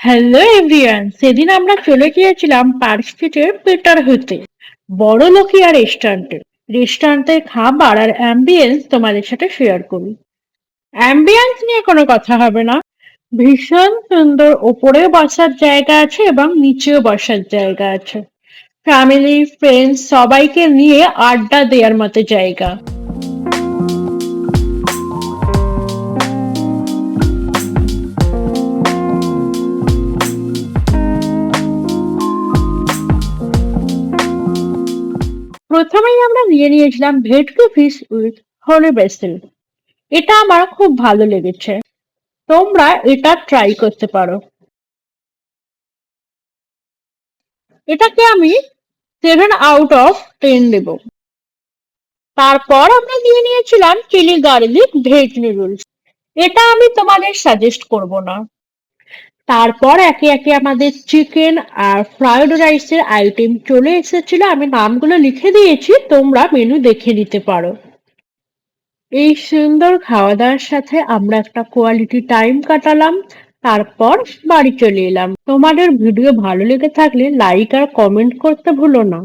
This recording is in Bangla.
হ্যালো এভরিওয়ান সেদিন আমরা চলে গিয়েছিলাম পার্ক স্ট্রিটের পেটার হতে বড় লোকিয়া রেস্টুরেন্টে রেস্টুরেন্টের খাবার আর অ্যাম্বিয়েন্স তোমাদের সাথে শেয়ার করি। অ্যাম্বিয়েন্স নিয়ে কোনো কথা হবে না। ভীষণ সুন্দর ওপরে বসার জায়গা আছে এবং নিচেও বসার জায়গা আছে। ফ্যামিলি ফ্রেন্ডস সবাইকে নিয়ে আড্ডা দেওয়ার মতো জায়গা। প্রথমেই আমরা নিয়ে নিয়েছিলাম ভেটকি ফিশ উইথ হলি বেসিল এটা আমার খুব ভালো লেগেছে। তোমরা এটা ট্রাই করতে পারো। এটাকে আমি সেভেন আউট অফ টেন দেব। তারপর আমরা নিয়ে নিয়েছিলাম চিলি গার্লিক ভেজ নুডলস এটা আমি তোমাদের সাজেস্ট করব না। তারপর একে একে আমাদের চিকেন আর ফ্রাইড রাইসের আইটেম চলে এসেছিল। আমি নামগুলো লিখে দিয়েছি, তোমরা মেনু দেখে নিতে পারো। এই সুন্দর খাওয়া দাওয়ার সাথে আমরা একটা কোয়ালিটি টাইম কাটালাম, তারপর বাড়ি চলে এলাম। তোমাদের ভিডিও ভালো লেগে থাকলে লাইক আর কমেন্ট করতে ভুলো না।